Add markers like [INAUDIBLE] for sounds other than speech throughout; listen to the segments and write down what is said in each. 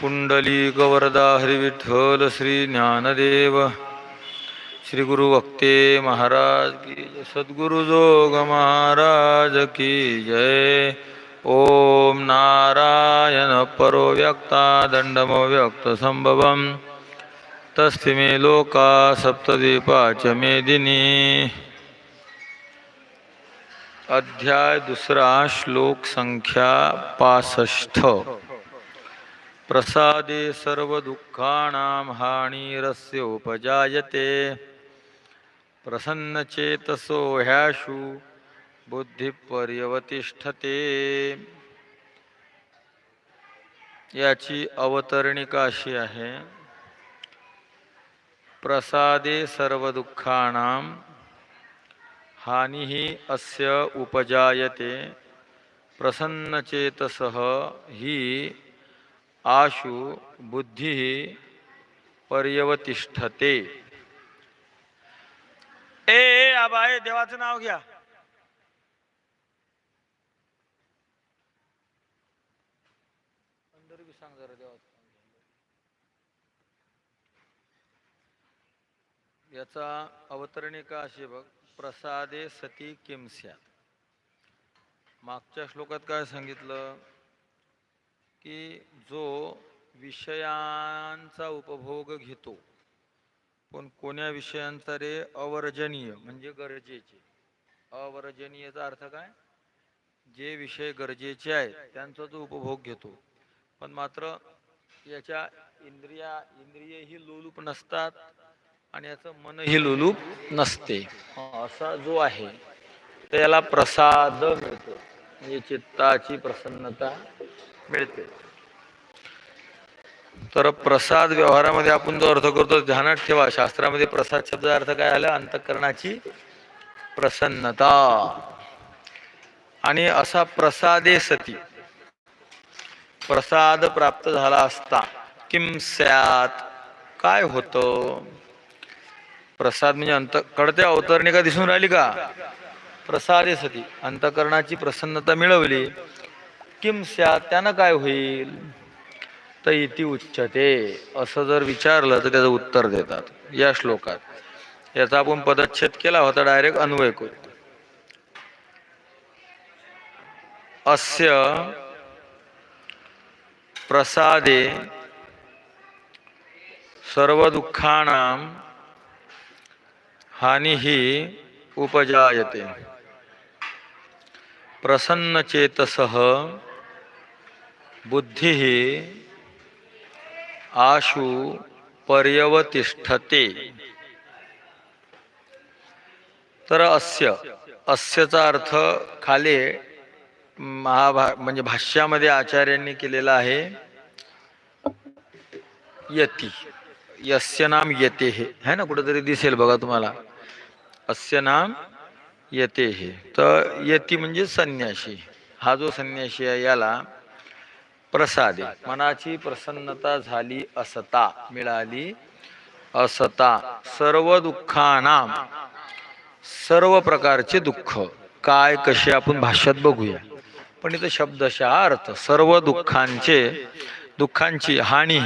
पुंडली गवरदा हरिविठ्ठल श्री ज्ञानदेव श्री गुरु वक्ते महाराज की जय सद्गुरु जोग महाराज की जय ओम नारायण परो व्यक्ता दंडम व्यक्त संभवम तस्ति मे लोका सप्तदीपाच मेदिनी अध्याय दुसरा श्लोक संख्या पासष्ट प्रसादे सर्वदुःखानां हानिरस्य उपजायते। प्रसन्नचेतसो ह्याशु बुद्धिपर्यवतिष्ठते। याची अवतरणिका अशी आहे। प्रसादे सर्वदुःखानां हानिः अस्य उपजायते। प्रसन्नचेतसः हि आशु बुद्धी पर्यवतिष्ठते। ए ए, आबा ए देवाचं नाव घ्या. सांग जरा देवाचं याचा अवतरणिका अशी बघ प्रसादे सती किम मागच्या श्लोकात काय सांगितलं? की जो विषयांचा उपभोग घेतो पण कोण्या विषयांचा रे? अवर्जनीय म्हणजे गरजेचे. अवर्जनीयचा अर्थ काय? जे विषय गरजेचे आहेत त्यांचा जो उपभोग घेतो. पण मात्र याच्या इंद्रिया इंद्रिय ही लोलूप नसतात आणि याचं मनही लोलूप नसते. असा जो आहे त्याला प्रसाद मिळतो. म्हणजे चित्ताची प्रसन्नता मिळते. तर प्रसाद व्यवहारामध्ये आपण जो अर्थ करतो ध्यानात ठेवा. शास्त्रामध्ये प्रसाद शब्दाचा अर्थ काय आला? अंतकरणाची प्रसन्नता. आणि असा प्रसादे सती. प्रसाद प्राप्त झाला असता. किम स्यात? काय होतं? प्रसाद म्हणजे अंत कळते अवतरणिका दिसून राहिली का? प्रसादे सती. अंतकरणाची प्रसन्नता मिळवली. किम स्यात? त्यानं काय होईल? तर इति उच्चते असं जर विचारलं तर त्याचं उत्तर देतात. या श्लोकात. याचा आपण पदच्छेद केला होता डायरेक्ट अन्वय करू. अस्य प्रसादे सर्व दुःखानां ही उपजायते. प्रसन्नचेतसः बुद्धिः आशु पर्यवतिष्ठते। तर अस्य अस्यचा अर्थ खाली महाभा म्हणजे भाष्यामध्ये आचार्यांनी केलेला आहे यती यस्य नाम येते. हे है ना कुठेतरी दिसेल बघा तुम्हाला. अस्य नाम येते. हे तर यती म्हणजे संन्याशी हा जो संन्याशी आहे याला प्रसादे. मनाची प्रसन्नता झाली असता मिळाली असता. सर्व दुःखानाम सर्व प्रकारचे दुःख. काय कसे आपण भाष्यात बघूया. पण इथं शब्दशः अर्थ सर्व दुःखांचे दुःखांची हानी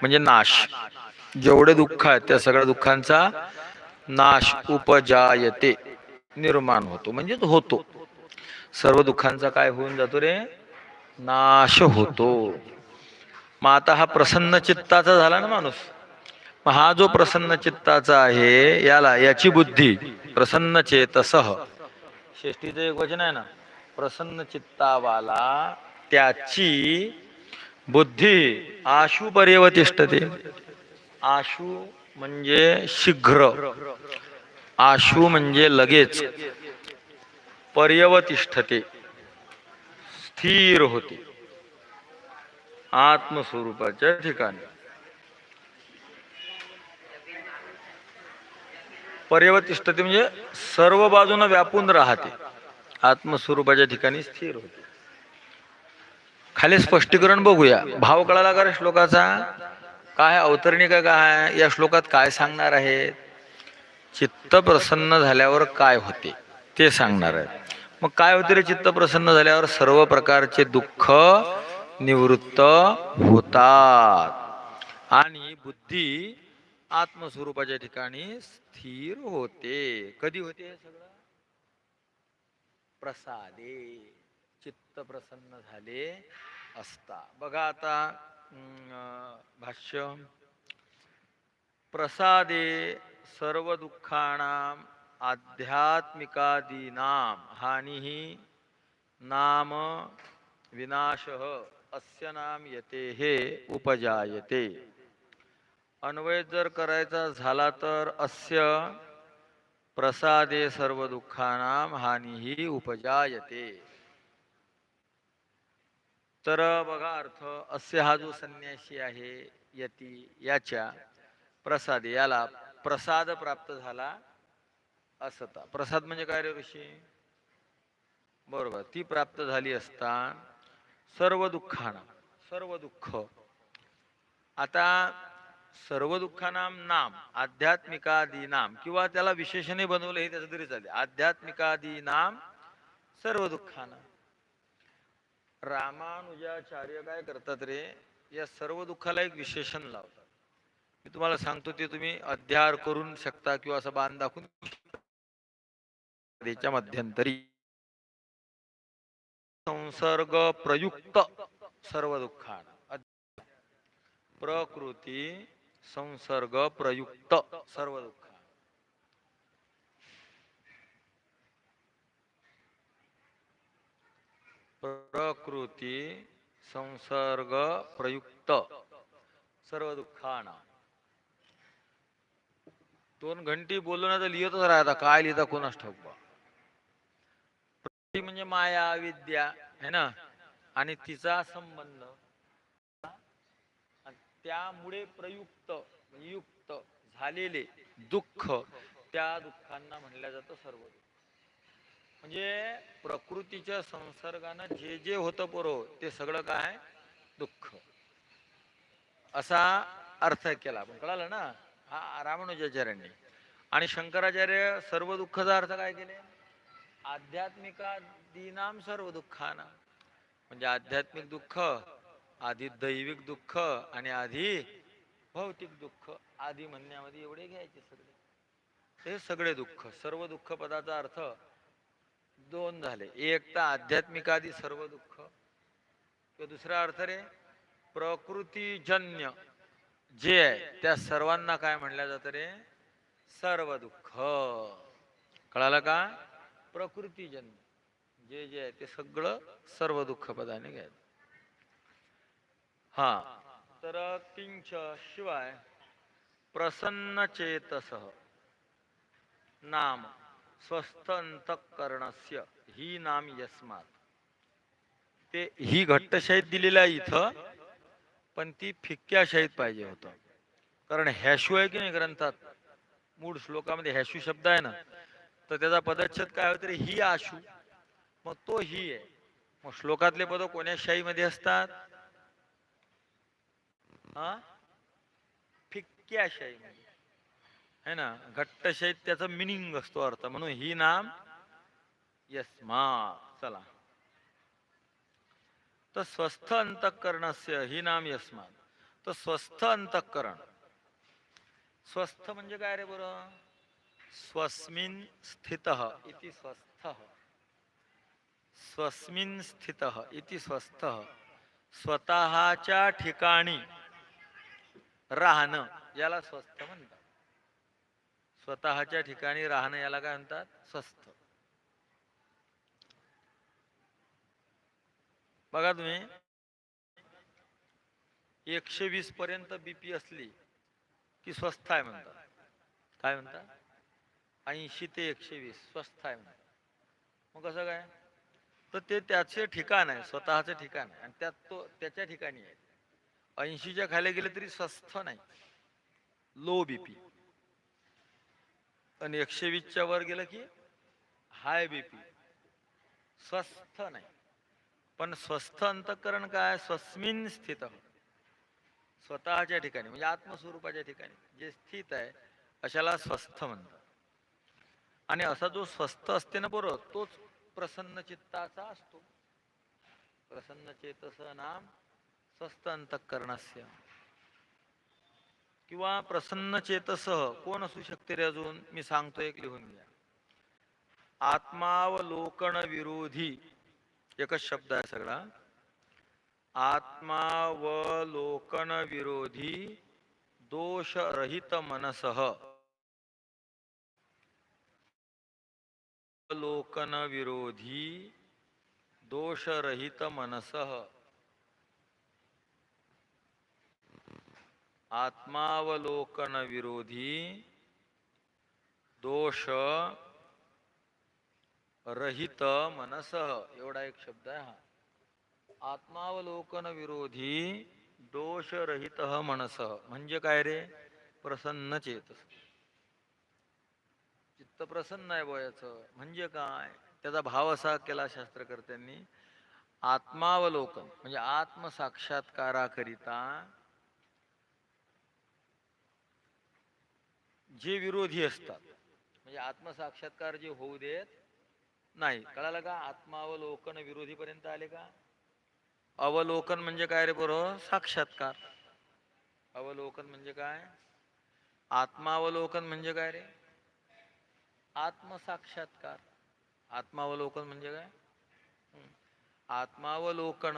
म्हणजे नाश. जेवढे दुःख आहेत त्या सगळ्या दुःखांचा नाश उपजायते निर्माण होतो. म्हणजेच होतो. सर्व दुःखांचा काय होऊन जातो रे? नाश होतो. मग आता हा प्रसन्न चित्ताचा झाला ना माणूस. मग हा जो प्रसन्न चित्ताचा आहे याला याची बुद्धी प्रसन्न चेतसह षष्टीचं एक वचन आहे ना प्रसन्न चित्तावाला त्याची बुद्धी आशु पर्यवतिष्ठते. आशु म्हणजे शीघ्र. आशु म्हणजे लगेच. पर्यवतिष्ठते. स्थिर होते. आत्मस्वरूपाच्या ठिकाणी. पर्यवतिष्ठते म्हणजे सर्व बाजूनं व्यापून राहते. आत्मस्वरूपाच्या ठिकाणी स्थिर होते. खाली स्पष्टीकरण बघूया. भाव कळाला का रे श्लोकाचा काय अवतरणिका काय? या श्लोकात काय सांगणार आहेत? चित्त प्रसन्न झाल्यावर काय होते? ते सांगणार आहेत. मग काय होते रे चित्त प्रसन्न झाल्यावर सर्व प्रकारचे दुःख निवृत्त होतात. आणि बुद्धी आत्मस्वरूपाच्या ठिकाणी स्थिर होते. कधी होते हे सगळं? प्रसादे. चित्त प्रसन्न झाले असता. बघा आता भाष्य. प्रसादे सर्व दुःखानां आध्यात्मिकादीनां हानिः नाम विनाशः। अस्य नाम यतेः उपजायते। अन्वय जर करायचा झाला तर अस्य प्रसादे सर्व दुःखानां हानिही उपजायते। तर बघा अर्थ अस्य हा जो संन्यासी आहे यती याच्या प्रसादे याला प्रसाद प्राप्त झाला असता प्रसाद म्हणजे काय रे ऋषी? बरोबर. ती प्राप्त झाली असता सर्व दुःखाना सर्व दुःख. आता सर्व दुःखानाम नाम आध्यात्मिकादी नाम किंवा त्याला विशेषणे बनवलं हे त्याचं तरी चालेल. आध्यात्मिकादी नाम सर्व दुःखाना. रामानुजाचार्य काय करतात रे? या सर्व दुःखाला एक विशेषण लावतात. मी तुम्हाला सांगतो ते तुम्ही अध्यार करून शकता किंवा असं बांध दाखवून त्याच्या मध्यंतरी संसर्ग प्रयुक्त सर्व दुःखान. प्रकृती संसर्ग प्रयुक्त सर्व दुःख प्रकृती संसर्ग प्रयुक्त सर्व दुःखाना. दोन घंटी बोलून आता लिहितच राहता. काय लिहिता कोणास ठाऊक ती म्हणजे माया विद्या है ना? आणि तिचा संबंध त्यामुळे प्रयुक्त युक्त झालेले दुःख त्या दुःखांना म्हणलं जातं सर्व म्हणजे प्रकृतीच्या संसर्गानं जे जे होतं बरो ते सगळं काय? दुःख. असा अर्थ केला. पण कळालं ना? हा रामानुजाचार्यांनी आणि शंकराचार्य सर्व दुःखाचा अर्थ काय केले? आध्यात्मिकादीनाम सर्व दुःखाना. म्हणजे आध्यात्मिक दुःख आधी दैविक दुःख आणि आधी भौतिक दुःख आधी म्हणण्यामध्ये एवढे घ्यायचे सगळे. हे सगळे दुःख सर्व दुःख पदाचा अर्थ दोन झाले. एक तर आध्यात्मिकादी सर्व दुःख. किंवा दुसरा अर्थ रे प्रकृतीजन्य जे आहे त्या सर्वांना काय म्हणलं जातं रे? सर्व दुःख. कळालं का? प्रकृतीजन्य. जे जे आहे ते सगळं सर्व दुःख पदाने घ्यायचं. हा. तर किंच शिवाय प्रसन्न चेतसह नाम स्वस्थ अंतकरणस्य ही नाम यस्मात. ते ही घट्टशाहीत दिलेलं आहे इथं पण ती फिक्क्या शाहीत पाहिजे होतं. कारण हॅशू आहे की नाही ग्रंथात? मूळ श्लोकामध्ये हॅशू शब्द आहे ना तर त्याचा पदच्छेद काय होतं रे ही आशू. मग तो ही आहे. मग श्लोकातले पद कोण्या शाहीमध्ये असतात? हा फिक्क्या शाहीमध्ये है ना? घट्ट शाहीत त्याचा मिनिंग असतो अर्थ. म्हणून ही नाम यस्मा चला. तर स्वस्थ अंतकरणस्य ही नाम यस्मा तर स्वस्थ अंतकरण. स्वस्थ म्हणजे काय रे बरं? स्वस्मिन स्थितः इति स्वस्थ। स्वस्मिन स्थितः इति स्वस्थ। स्वतःच्या ठिकाणी राहणं याला स्वस्थ म्हणतात। स्वतःच्या ठिकाणी राहणं याला काय म्हणतात? स्वस्थ। बघा तुम्ही एकशे वीस पर्यंत बीपी असली की स्वस्थ आहे म्हणतात। काय म्हणतात? ऐंशी ते एकशे वीस स्वस्थ आहे म्हणतात मग कसं काय? तर ते त्याचे ठिकाण आहे स्वतःचं ठिकाण आहे. आणि त्यात तो त्याच्या ठिकाणी आहे. ऐंशीच्या खाली गेले तरी स्वस्थ नाही. लो बीपी आणि एकशे वीसच्या वर गेलं की हाय बीपी स्वस्थ नाही. पण स्वस्थ अंतकरण काय? स्वस्मिन स्थित स्वतःच्या ठिकाणी म्हणजे आत्मस्वरूपाच्या ठिकाणी जे स्थित आहे अशाला स्वस्थ म्हणतात. आणि असा जो स्वस्थ असते ना बरोबर तोच प्रसन्न चित्ताचा असतो. प्रसन्न चेतस नाम स्वस्थ अंतःकरणस्य किंवा प्रसन्न चेतसह कोण असू शकते रे अजून? मी सांगतो एक लिहून घ्या. आत्मावलोकन विरोधी एकच शब्द आहे सगळा. आत्मावलोकन विरोधी दोषरहित मनसह लोकन विरोधी दोषरहित मनस आत्मावलोकन विरोधी दोष रहित मनस एवढा एक शब्द आहे हा। आत्मावलोकन विरोधी दोषरहित मनस। म्हणजे काय रे? प्रसन्न चेतस तर प्रसन्न आहे बोयाचं म्हणजे काय? त्याचा भाव असा केला शास्त्रकर्त्यांनी आत्मावलोकन म्हणजे आत्मसाक्षात्काराकरिता जे विरोधी असतात म्हणजे आत्मसाक्षात्कार जे होऊ देत नाही. कळालं का? आत्मावलोकन विरोधी पर्यंत आले का? अवलोकन म्हणजे काय रे बरोबर साक्षात्कार. अवलोकन म्हणजे काय? आत्मावलोकन म्हणजे काय रे? आत्मसाक्षात्कार. आत्मावलोकन म्हणजे काय? आत्मावलोकन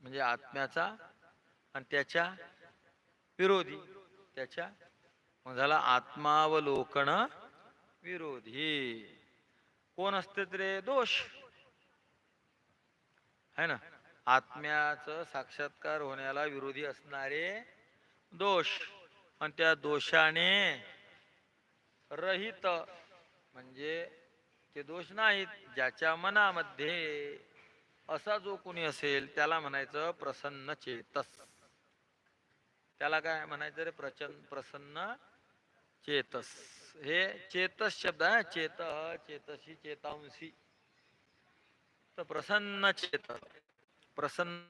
म्हणजे आत्म्याचा आणि त्याच्या विरोधी. त्याच्या मग झाला आत्मावलोकन विरोधी. कोण असते रे दोष. है ना? आत्म्याचं साक्षात्कार होण्याला विरोधी असणारे दोष. आणि त्या दोषाने रहित म्हणजे ते दोष नाहीत ज्याच्या मनामध्ये असा जो कोणी असेल त्याला म्हणायचं प्रसन्न चेतस. त्याला काय म्हणायचं रे? प्रचन प्रसन्न चेतस. हे चेतस शब्द आहे चेत चेतसी चेतांशी. तर प्रसन्न चेत प्रसन्न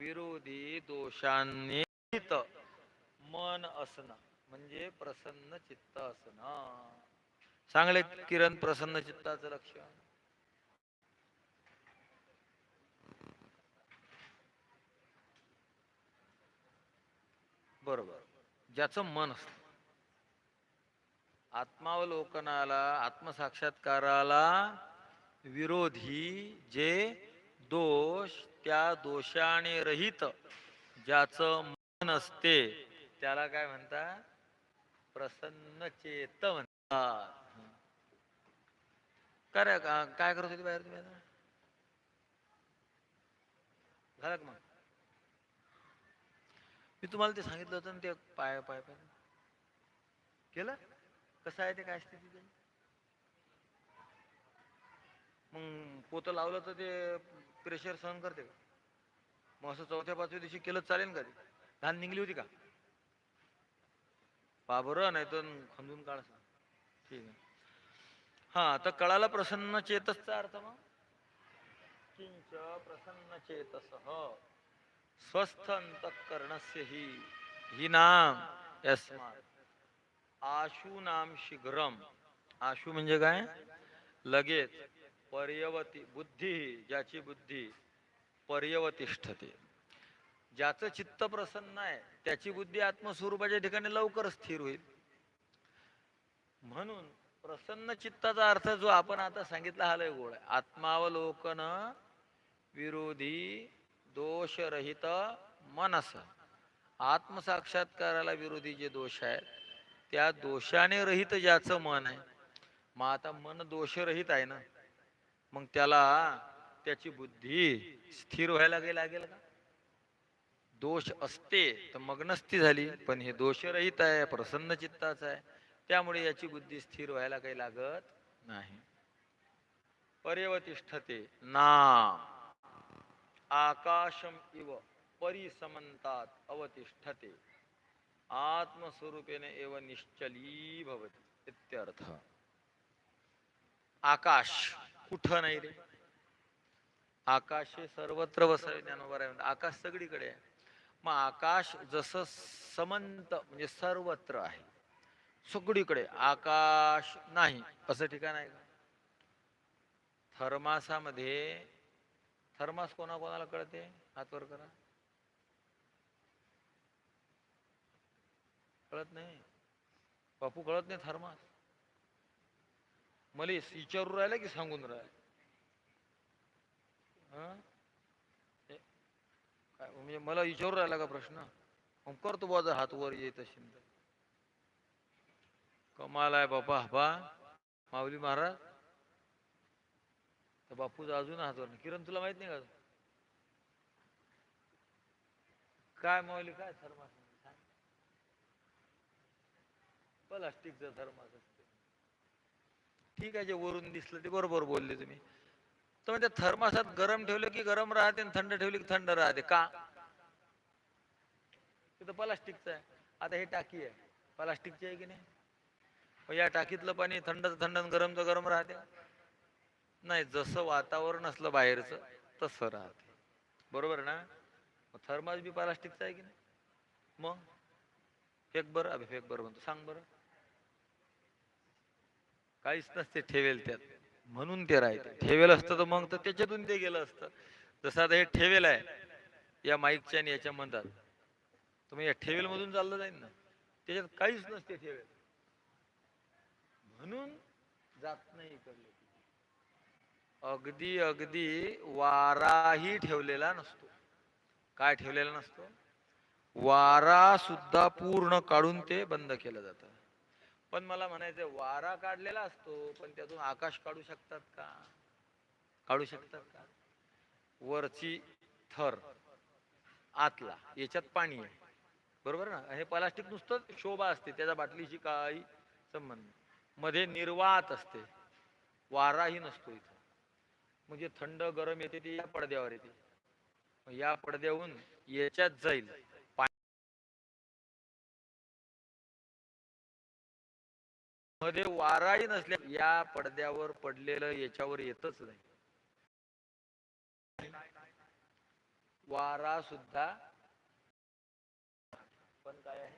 विरोधी दोषांनी मन असणं म्हणजे प्रसन्न चित्त असणं. चांगले किरण प्रसन्न चित्ताचं लक्षण. बरोबर. ज्याचं मन असत. आत्मावलोकनाला आत्मसाक्षात्काराला विरोधी जे दोष त्या दोषाने रहित ज्याचं मन असते त्याला काय म्हणता? प्रसन्न चेत म्हणतात काय रे, काय करत होती बाहेर तुम्ही आता? झालं मग? मी तुम्हाला ते सांगितलं होतं ना ते पाय पाय पाय. केलं? कसं आहे ते काय स्थिती तिथे मग पोतं लावलं तर ते प्रेशर सहन करते का? मग असं चौथ्या पाचव्या दिवशी केलं चालेल का ते? घाण निघली होती का? पा बरं नाही तर खंदून काढ सांग. ठीक आहे. हा तर कळाला प्रसन्न चेतसचा अर्थ मग? किंच प्रसन्न चेतस हो. स्वस्थ अंतकरणस्य ही ही नाम यस्मात्. आशु नाम शीघ्रम. आशु म्हणजे काय? लगेच. पर्यवती बुद्धी ज्याची बुद्धी पर्यवतिष्ठते. ज्याचं चित्त प्रसन्न आहे त्याची बुद्धी आत्मस्वरूपाच्या ठिकाणी लवकर स्थिर होईल. म्हणून प्रसन्न चित्ताचा अर्थ जो आपण आता सांगितला हा लय गोड आहे. आत्मावलोकन विरोधी दोषरहित मनस. आत्मसाक्षात्काराला विरोधी जे दोष आहेत त्या दोषाने रहित ज्याचं मन आहे. मग आता मन दोषरहित आहे ना? मग त्याला त्याची बुद्धी स्थिर व्हायला काही लागेल का? दोष असते तर मग्नस्थी झाली. पण हे दोषरहित आहे प्रसन्न चित्ताच आहे. त्यामुळे याची बुद्धी स्थिर व्हायला काही लागत नाही. पर्यवतिष्ठते नाम. आकाशम इव परिसमंतात अवतिष्ठते. आत्मस्वरूपेने एव निश्चली भवती इत्यर्थ. आकाश कुठं नाही रे? आकाश हे सर्वत्र वसावे ज्ञानोबर आहे आकाश सगळीकडे आहे. मग आकाश जसं समंत म्हणजे सर्वत्र आहे. सगळीकडे आकाश नाही असं ठिकाण आहे का? थर्मासामध्ये थर्मास कोणाकोणाला कळते? हातवर करा. कळत नाही. बापू कळत नाही थर्मास. मला विचारून राहिला की सांगून राहिला? काय म्हणजे मला विचारू राहिला का प्रश्न? मग करतो बुवा हात वर येत असेल. कमाल आहे बापा बा. माऊली महाराज. तर बापूचा अजून हातवर वर किरण तुला माहीत नाही का? काय माऊली काय थर्मास प्लास्टिकचं थर्मास ठीक आहे जे वरून दिसलं ते बरोबर बोलले तुम्ही. तर म्हणजे थर्मासात गरम ठेवलं की गरम राहते आणि थंड ठेवली की थंड राहते. का? तिथं प्लास्टिकचं आहे. आता हे टाकी आहे. प्लास्टिकची आहे की नाही? हो, या टाकीतलं पाणी थंड थंड आणि गरमचं गरम राहते. नाही जसं वातावरण असलं बाहेरचं तसं राहते. बरोबर ना? थर्मास बी प्लास्टिकचा आहे की नाही? मग? फेक बरं अभि फेक बरं म्हणतो. सांग बरं. काहीच नसते ठेवेल त्यात. म्हणून ते राहते. ठेवेल असतं तर मग तर त्याच्यातून ते गेलं असतं. जसं आता हे ठेवेल आहे या माईकच्या आणि याच्या म्हणतात तर मग या ठेवेल मधून चाललं जाईल ना. त्याच्यात काहीच नसते ठेवेल. म्हणून जात नाही इकडले. अगदी अगदी वाराही ठेवलेला नसतो. काय ठेवलेला नसतो? वारा सुद्धा पूर्ण काढून ते बंद केलं जातं. पण मला म्हणायचं वारा काढलेला असतो पण त्यातून आकाश काढू शकतात का? काढू शकतात का? वरची थर आतला याच्यात पाणी आहे. बरोबर ना? हे प्लास्टिक नुसतं शोभा असते त्याच्या बाटलीशी काही संबंध नाही. मध्ये निर्वात असते. वाराही नसतो इथं. म्हणजे थंड गरम येते ती या पडद्यावर येते. मग या पडद्याहून याच्यात जाईल. मध्ये वाराही नसल्या या पडद्यावर पडलेलं याच्यावर येतच नाही. वारा सुद्धा पण काय आहे?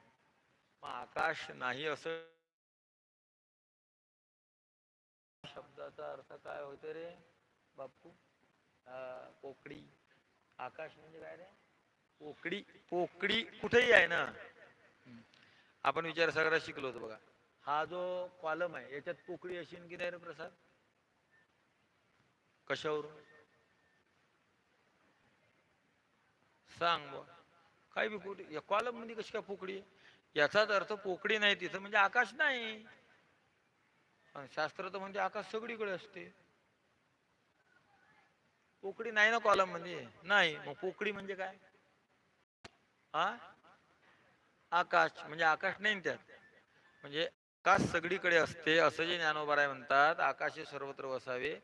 मग आकाश नाही असं. शब्दाचा अर्थ काय होतो रे बापू? अं, पोकळी. आकाश म्हणजे काय रे? पोकळी. पोकळी कुठेही आहे ना. आपण विचार सगळा शिकलो होतो बघा. हा जो कॉलम आहे याच्यात पोकळी असेल की नाही रे प्रसाद? कशावरून? सांग बा काय बी कुठे या कॉलममध्ये कशी काय पोकळी याचाच अर्थ पोकळी नाही तिथं म्हणजे आकाश नाही. शास्त्र तर म्हणजे आकाश सगळीकडे असते. पोकळी नाही ना कॉलम म्हणजे नाही. मग पोकळी म्हणजे काय? हा? आकाश. म्हणजे आकाश नाही त्यात. म्हणजे आकाश सगळीकडे असते? असं जे ज्ञानोबाराय म्हणतात आकाश सर्वत्र वसावे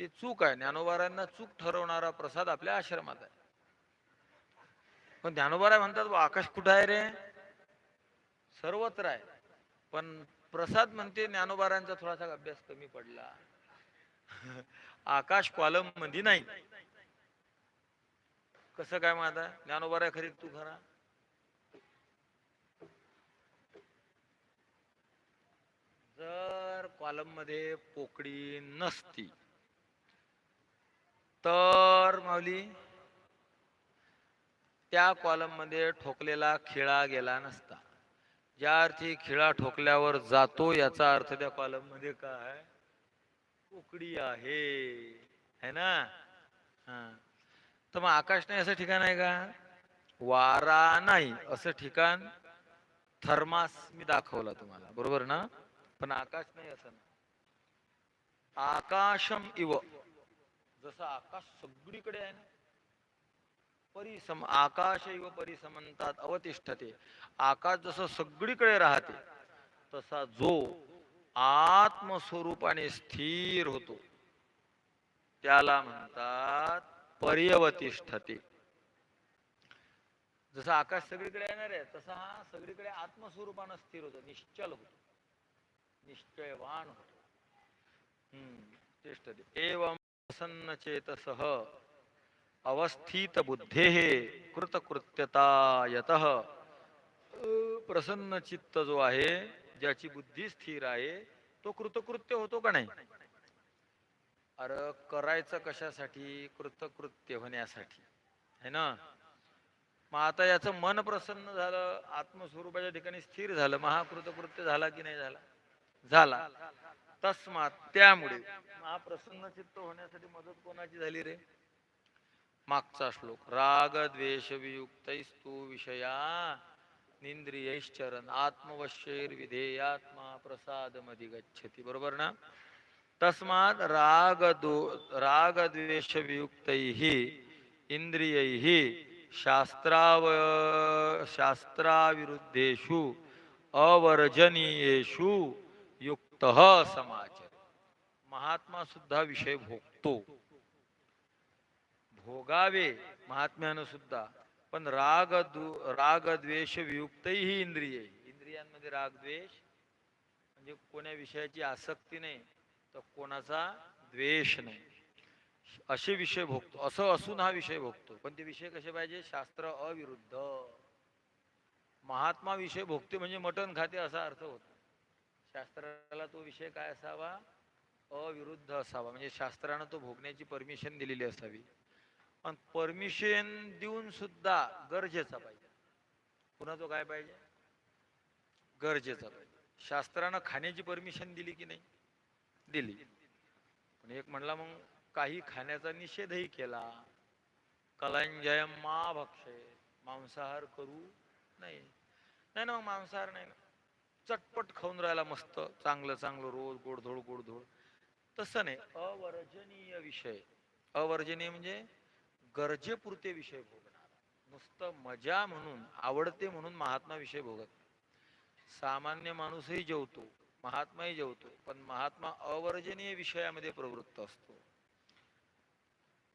ते चूक आहे. ज्ञानोबारायांना चूक ठरवणारा प्रसाद आपल्या आश्रमात आहे. पण ज्ञानोबाराय म्हणतात आकाश कुठं आहे रे? सर्वत्र आहे. पण प्रसाद म्हणते ज्ञानोबारांचा थोडासा अभ्यास कमी पडला. [LAUGHS] आकाश कॉलममध्ये नाही. कसं काय मग ज्ञानोबाराय खरी तू खरा. जर कॉलममध्ये पोकळी नसती तर माऊली त्या कॉलममध्ये ठोकलेला खिळा गेला नसता. ज्या अर्थी खिळा ठोकल्यावर जातो याचा अर्थ त्या कॉलममध्ये काय? पोकळी आहे. है ना? हा. तर मग आकाश नाही असं ठिकाण आहे का? वारा नाही असं ठिकाण. थर्मास मी दाखवला तुम्हाला. बरोबर ना? पण आकाश नाही असं नाही. आकाशम इव. जसं आकाश सगळीकडे आहे ना परिसम आकाश इव परिसमंतात अवतिष्ठते. आकाश जसं सगळीकडे राहते तसा जो आत्मस्वरूपाने स्थिर होतो त्याला म्हणतात पर्यवतिष्ठते. जसं आकाश सगळीकडे येणार आहे तसा हा सगळीकडे आत्मस्वरूपानं स्थिर होतो निश्चल होतो. निश्चयवान होतो. हम्म तिष्ठते एवं प्रसन्न चेतस अवस्थित बुद्धे कृतकृत्यता यत प्रसन्न चित्त जो आहे ज्याची बुद्धी स्थिर आहे तो कृतकृत्य होतो का नाही? अरे करायचं कशासाठी? कृतकृत्य होण्यासाठी. है ना? मग आता याचं मन प्रसन्न झालं आत्मस्वरूपाच्या ठिकाणी स्थिर झालं महाकृतकृत्य झाला की नाही झाला? झाला. तस्मात त्यामुळे प्रसन्न चित्त होण्यासाठी मदत कोणाची झाली रे? मागचा श्लोक राग द्वेष वियुक्तैस्तु विषया निंद्रियैश्चरण आत्मवश्यैर विधेयात्मा प्रसाद मधी गच्छति बरोबर ना? तस्मात राग दो राग द्वेष वियुक्तैः इंद्रियैः शास्त्राव शास्त्राविरुद्धेषु अवर्जनीयेषु युक्त समाज महात्मा सुद्धा विषय भोगतो. भोगावे महात्म्यानं सुद्धा. पण राग दु- राग द्वेष वियुक्तही इंद्रिय. इंद्रियांमध्ये राग द्वेष म्हणजे कोण्या विषयाची आसक्ती नाही तर कोणाचा द्वेष नाही. असे विषय भोगतो. असं असून हा विषय भोगतो. पण ते विषय कसे पाहिजे? शास्त्र अविरुद्ध. महात्मा विषय भोगते म्हणजे मटण खाते असा अर्थ होतो. शास्त्राला तो विषय काय असावा? अविरुद्ध असावा. म्हणजे शास्त्रानं तो भोगण्याची परमिशन दिलेली असावी. पण परमिशन देऊन सुद्धा गरजेचा पाहिजे. पुन्हा तो काय पाहिजे? गरजेचा पाहिजे. शास्त्रानं खाण्याची परमिशन दिली की नाही? दिली. पण एक म्हणला मग काही खाण्याचा निषेधही केला. कलांजय मा भक्षे. मांसाहार करू नाही नाही ना मग मांसाहार नाही ना. चटपट खाऊन राहिला मस्त चांगलं चांगलं रोज गोडधोड गोडधोड. तसं नाही अवर्जनीय विषय. अवर्जनीय म्हणजे गरजेपुरते विषय भोगणार. नुसतं मजा म्हणून आवडते म्हणून महात्मा विषय भोगत सामान्य माणूसही जेवतो महात्माही जेवतो पण महात्मा अवर्जनीय विषयामध्ये प्रवृत्त असतो.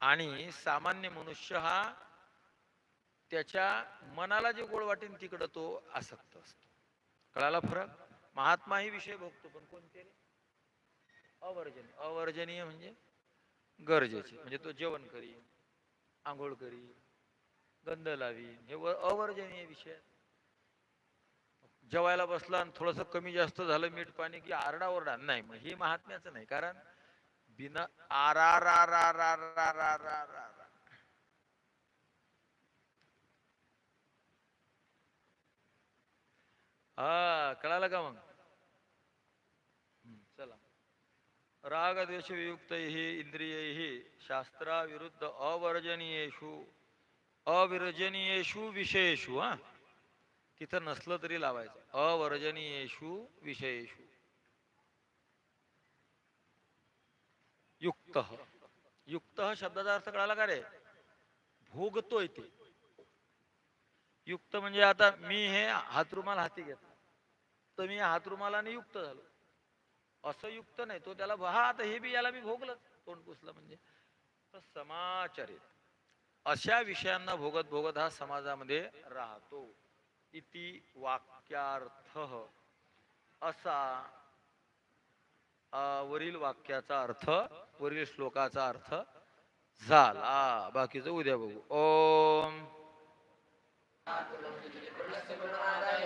आणि सामान्य मनुष्य हा त्याच्या मनाला जे गोड वाटेल तिकडं तो आसक्त असतो. कळाला फरक? महात्माही विषय भोगतो पण कोणते अवर्जनीय अवर्जनीय म्हणजे गरजेचे. म्हणजे तो जेवण करीन आंघोळ करी गंध लावीन. हे अवर्जनीय विषय जेवायला बसला आणि थोडस कमी जास्त झालं मीठ पाणी की आरडा ओरडा. नाही मग हे महात्म्याचं नाही. कारण बिना आरा रा रा रा रा रा रा रा रा. हा कळालं का मग? चला. राग द्वेष इंद्रिय शास्त्राविरुद्ध अवर्जनीयेषु अविर्जनीयेषु विषयेषु हा? तिथं नसलं तरी लावायचं. अवर्जनीयेषु विषयेषु. युक्त. युक्त शब्दाचा अर्थ कळाला का रे? भोगतोय ते. युक्त म्हणजे आता मी हे हातरुमाल हाती घेतला. तर मी हातरुमालाने युक्त झालो. असं युक्त नाही तो त्याला हा आता हे बी याला मी भोगलं तोंड पुसलं म्हणजे. तर समाचरित. अशा विषयांना भोगत भोगत हा समाजामध्ये राहतो. इति वाक्यार्थ. असा वरील वाक्याचा अर्थ वरील श्लोकाचा अर्थ झाला. बाकीचं उद्या बघू. ओम. ആദായ